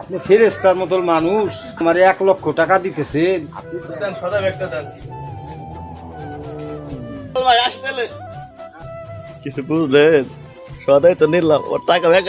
আপনি ফেরেস্তার মতো মানুষ আমার এক লক্ষ টাকা দিতেছেন। কিছু বুঝলেন? সদাই তো নিলাম ওর টাকা ব্যাগ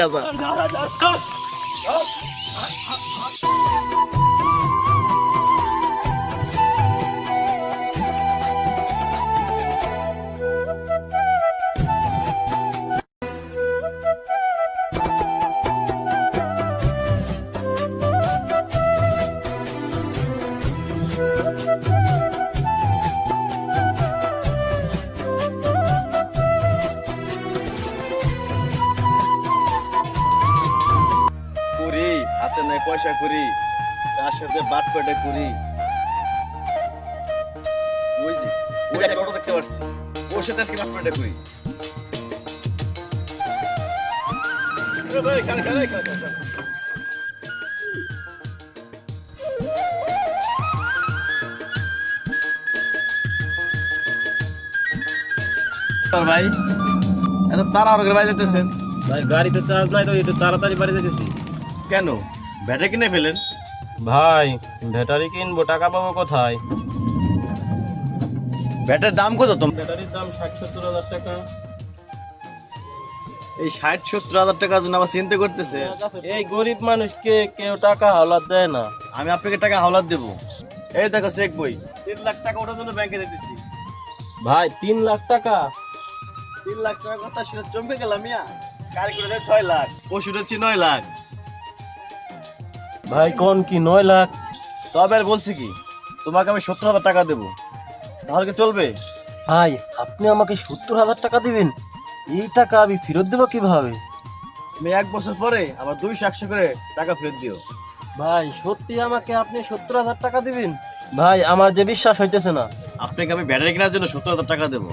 পয়সা করি তার সাথে বাট পেটে করি। ওই যে ওই একটা অটো দেখতে পাচ্ছি ওর সাথে আজকে বাট পেটে করি। ভাই, খানে, খানে, খানে, খানে, খানে। ভাই এত তাড়াহুড়ো করে বাড়ি যেতেছেন? ভাই গাড়িতে চার্জ নাই তো একটু তাড়াতাড়ি বাড়ি যেতেছি। কেন? ব্যাটারি কিনে ফেলেন? ভাই ব্যাটারি কিনবো টাকা পাবো কোথায়? ব্যাটারির দাম কত তোমার ব্যাটারির দাম ষাট সত্তর হাজার টাকা। এই ষাট সত্তর হাজার টাকার জন্য আবার চিন্তা করতেছে। এই গরিব মানুষকে কেউ টাকা হাওলাত দেয় না। আমি আপনাকে টাকা হাওলাত দেবো। এই দেখো চেক বই। তিন লাখ টাকা ওটার জন্য ব্যাংকে দিতেছি ভাই তিন লাখ টাকা? তিন লাখ টাকার কথা শুনে চমকে গেলাম মিয়া। গাড়ি করে ছয় লাখ পশু হচ্ছে নয় লাখ। ভাই কোন কি নয় লাখ? তবে আর বলছি কি তোমাকে আমি সত্তর হাজার টাকা দেবো। তাহলে কি চলবে? ভাই আপনি আমাকে সত্তর হাজার টাকা দিবেন? এই টাকা আমি ফেরত দেবো কীভাবে? আমি এক বছর পরে আবার দুইশো একশো করে টাকা ফেরত দিও। ভাই সত্যি আমাকে আপনি সত্তর হাজার টাকা দিবেন? ভাই আমার যে বিশ্বাস হইতেছে না। আপনাকে আমি ব্যাটারি কেনার জন্য সত্তর হাজার টাকা দেবো।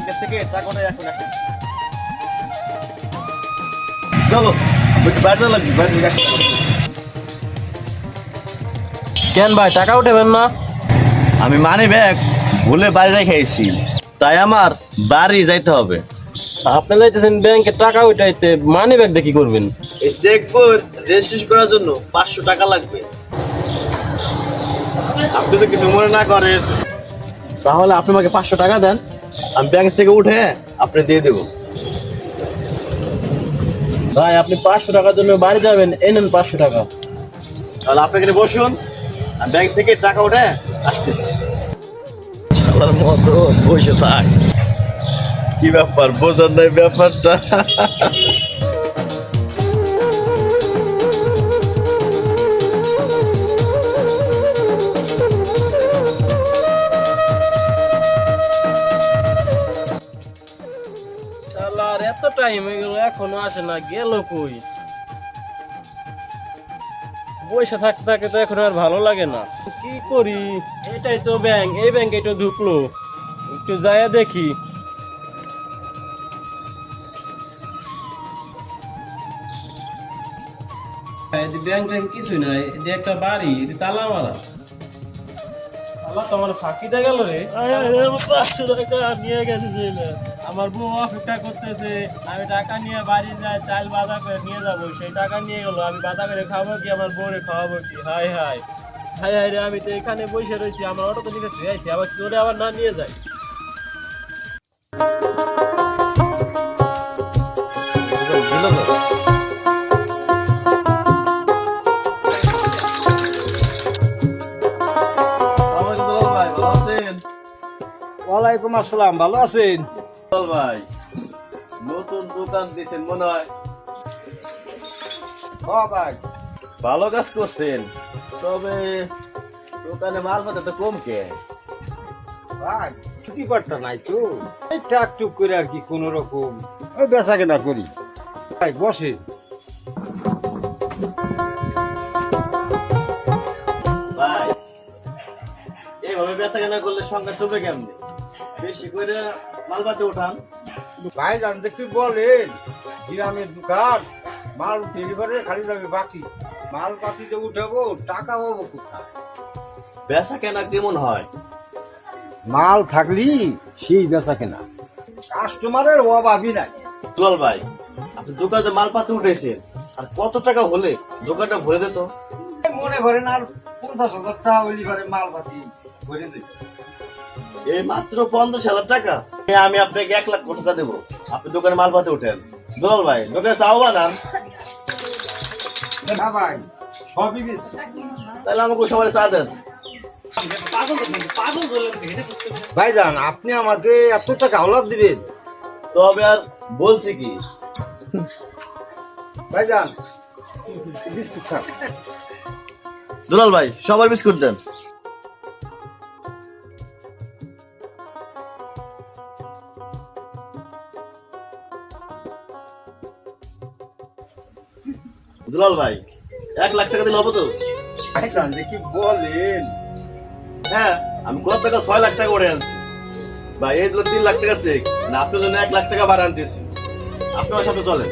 ব্যাংকের থেকে টাকাটা এখন আসে? চলো বাইরে লাগবে হবে। কেন ভাই টাকা উঠেবেন না? আমি মানি ব্যাগ ভুলে বাড়ি রেখে এসেছি তাই আমার বাড়ি যাইতে হবে। আপনি যাইতেছেন ব্যাংকে টাকা উঠাইতে মানি ব্যাগ দেখি করবেন? এই চেক বই রেজিস্ট্রেশন করার জন্য পাঁচশো টাকা লাগবে। আপনি তো কিছু মনে না করেন। তাহলে আপনি আমাকে পাঁচশো টাকা দেন। আমি ব্যাংক থেকে উঠে আপনি দিয়ে দেবো। ভাই, আপনি পাঁচশো টাকার জন্য বাড়ি যাবেন এ নেন পাঁচশো টাকা। তাহলে আপনি এখানে বসুন, আমি ব্যাংক থেকে টাকা উঠে আসতেছি। শালার মতো বসে থাক। কি ব্যাপার? বোঝার নাই ব্যাপারটা। এখনও আসে না গেল কই? বসে থাকতে থাকতে তো এখন আর ভালো লাগে না। কি করি? এটাই তো ব্যাংক এই ব্যাংকে তো ঢুকলো। একটু যায় দেখি। ব্যাংক ট্যাঙ্ক কিছুই নাই এটি একটা বাড়ি তালা মারা তালা তো আমার ফাঁকিতে গেল রে। পাঁচশো নিয়ে গেছে আমার বউ অপেক্ষা করতেছে আমি টাকা নিয়ে বাড়ি যাই চাল বাজার করে নিয়ে যাব। সেই টাকা নিয়ে গেলো আমি বাজার করে খাব কি আমার বউরে খাওয়াবো কি? হাই হাই হাই হাই রে আমি তো এখানে বসে রয়েছি আমার অটো তো নিয়ে আসি আবার তোরে আবার না নিয়ে যাই ওয়ালাইকুম আসসালাম ভালো আছেন? ভাই। নতুন দোকান দিয়েছেন মনে হয়। ভাই। ভালো কাজ করছেন। তবে দোকানে মাল পাতা তো কম কে? ভাই কিছু পারটা নাই তো। এই টাক টুক করে আর কি কোন রকম। ওই বেচা কেনা করি। ভাই বসে। ভাই এভাবে বেচা কেনা করলে সংখ্যা চলবে কেমনি? বেশি করে মালপাতি উঠান। ভাই জানতে কি বলেন? গ্রামের দোকান মাল ডেলিভারি খালি যাবে বাকি। মাল পাতিতে উঠাবো টাকা পাবো কোথায়? বেচা কেনা কেমন হয়? মাল থাকলি সেই বেচা কেনা। কাস্টমারের অভাবই নাই। দুলাল ভাই আপনি দোকানে মালপাতি উঠেছেন আর কত টাকা হলে দোকানটা ভরে দিত? মনে করেন আর পঞ্চাশ হাজার টাকা হইলে পারে মাল পাতি ভরে দেবে এই মাত্র পঞ্চাশ হাজার টাকা? আমি আপনাকে এক লাখ টাকা দেবো। আপনি দোকানে মালপাতি উঠেন। দুলাল ভাই দোকানে চাও বানান ভাই তাহলে আমাকে সবাই চা দেন। ভাইজান আপনি আমাকে এত টাকা হলাপ দিবেন। তবে আর বলছি কি? ভাইজান বিস্কুট খান। দুলাল ভাই সবার বিস্কুট দেন। দুলাল ভাই এক লাখ টাকা দিলে হবে তো? কি বলেন? হ্যাঁ আমি কত টাকা ছয় লাখ টাকা করে আনছি। ভাই এই দিল তিন লাখ টাকা চেক না আপনার জন্য এক লাখ টাকা বাড়া আনতেছি। আপনি আমার সাথে চলেন।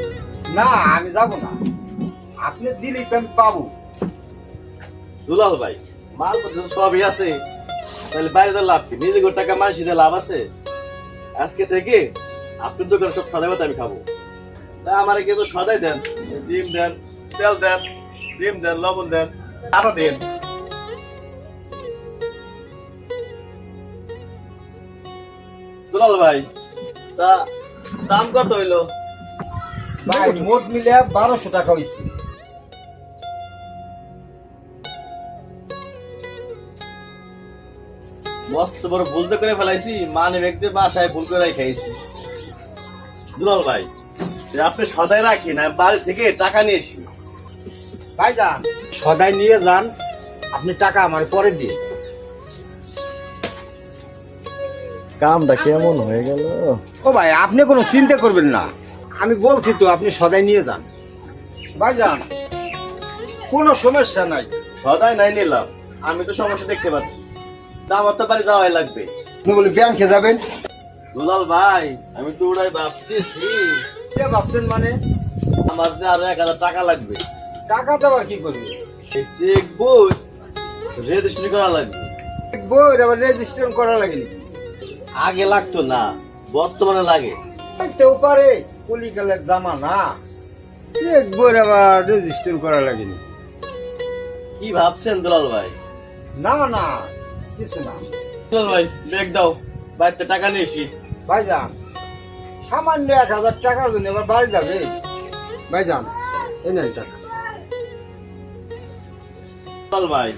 না আমি যাব না। আপনি দিলেই তো আমি পাবো। দুলাল ভাই মাল তো সবই আছে। তাহলে বাইরে লাভ কি? নিজে টাকা মানসি দিয়ে লাভ আছে? আজকে থেকে আপনার দোকানে সব সদাই আমি খাব। তা আমার কিন্তু সদাই দেন ডিম দেন তেল দেন ডিম দেন লবণ দেন আটা দেন দুলাল ভাই তা দাম কত হইল? ভাই মোট মিলে বারোশো টাকা হয়েছে মস্ত বড় ভুল তো করে ফেলাইছি মানে ব্যক্তি বাসায় ভুল করে খাইছি। দুলাল ভাই আপনি সদাই রাখি না বাড়ি থেকে টাকা নিয়েছি ভাইজান সদাই নিয়ে যান আপনি টাকা আমার পরে দিয়ে কামটা কেমন হয়ে গেল? ও ভাই আপনি কোনো চিন্তা করবেন না। আমি বলছি তো আপনি সদাই নিয়ে যান। ভাইজান কোনো সমস্যা নাই। সদাই নাই নিলাম। আমি তো সমস্যা দেখতে পাচ্ছি। দাম তো বাড়ি যাওয়াই লাগবে। আপনি বলি ব্যাংকে যাবেন? দুলাল ভাই আমি তো ওরাই ভাবতেছি। কে ভাবছেন মানে? আমার যে আরও এক হাজার টাকা লাগবে। টাকা দেওয়ার কি করবে? চেক বই রেজিস্ট্রি করা লাগবে। বই আবার রেজিস্ট্রেশন করা লাগেনি আগে লাগতো না বর্তমানে লাগে। হইতেও পারে কলিকালের জামানা। চেক বই আবার রেজিস্ট্রেশন করা লাগেনি কি ভাবছেন দুলাল ভাই? না না কিছু না। দুলাল ভাই ব্যাগ দাও বাড়িতে টাকা নিয়েছি ভাইজান সামান্য এক হাজার টাকার জন্য এবার বাড়ি যাবে? ভাইজান এই নেন টাকা। চল ভাই।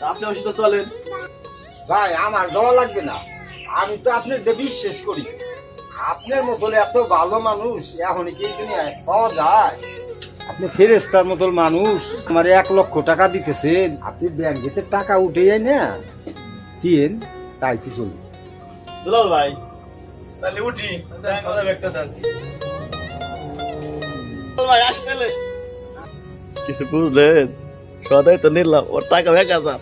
আপনি ওর সাথে চলেন। ভাই আমার দেওয়া লাগবে না। আমি তো আপনার বিশ্বাস করি। আপনার মতন এত ভালো মানুষ এখন কি দুনিয়ায় পাওয়া যায়? আপনি ফেরেস্তার মতন মানুষ। আমার এক লক্ষ টাকা দিতেছেন। আপনি ব্যাংকেতে টাকা উঠে যায় না। দিন তাই কি চলবে। দুলাল ভাই তাহলে উঠি। কিছু বুঝলেন? কথাই তো নিলাম ওর টাকা বেকা স্যার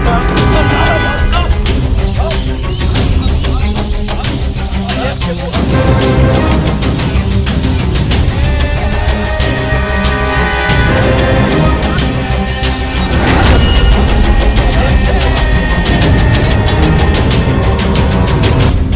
Thank you.